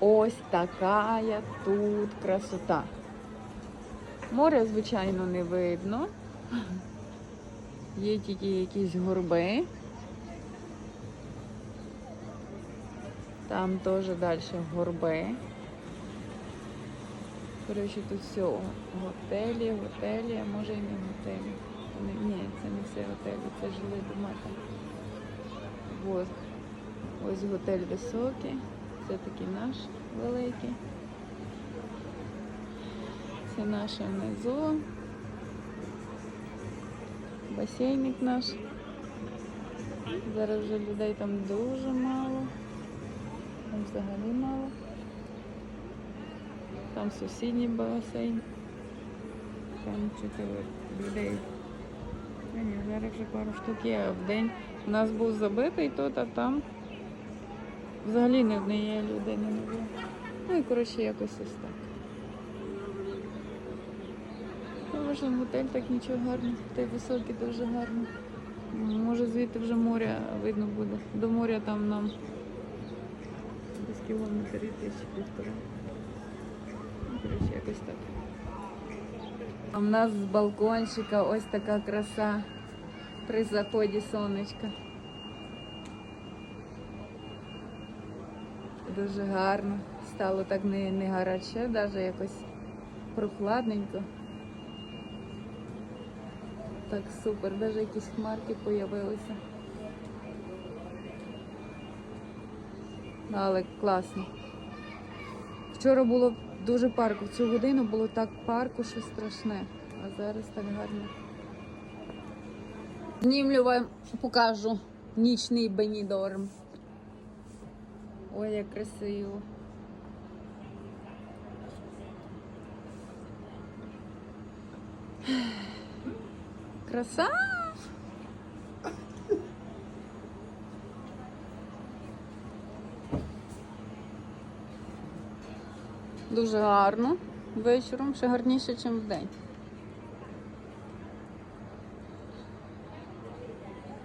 Ось така тут красота. Моря, звичайно, не видно. Є тільки якісь горби. Там теж далі горби. Коротше, тут все готелі, готелі, а може і не готелі. Ні, це не все готелі, це жили дома. Ось, ось готель високий, це такий наш великий. Це наше внизу. Басейник наш. Зараз вже людей там дуже мало. Там взагалі мало. Там сусідній басейн. Там чотири людей. Зараз вже пару штук є. В день у нас був забитий тут, а там взагалі не однієї людини не було. Ну і коротше якось ось так. Може, готель так нічого гарний, той високий дуже гарний. Може звідти вже море видно буде. До моря там нам десь кілометр йти чи півтора. Ну, коротше, якось так. А в нас з балкончика ось така краса при заході сонечка. Дуже гарно. Стало так не, не гаряче, навіть якось прохладненько. Так супер, навіть якісь хмарки появилися. Ну, Але класно. Вчора було дуже парку. В цю годину було так парку, що страшне. А зараз так гарно. Знімлю вам покажу нічний Бенідорм. Ой, як красиво. Краса! Дуже гарно. Вечором ще гарніше, ніж вдень.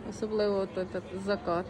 Особливо от этот закат.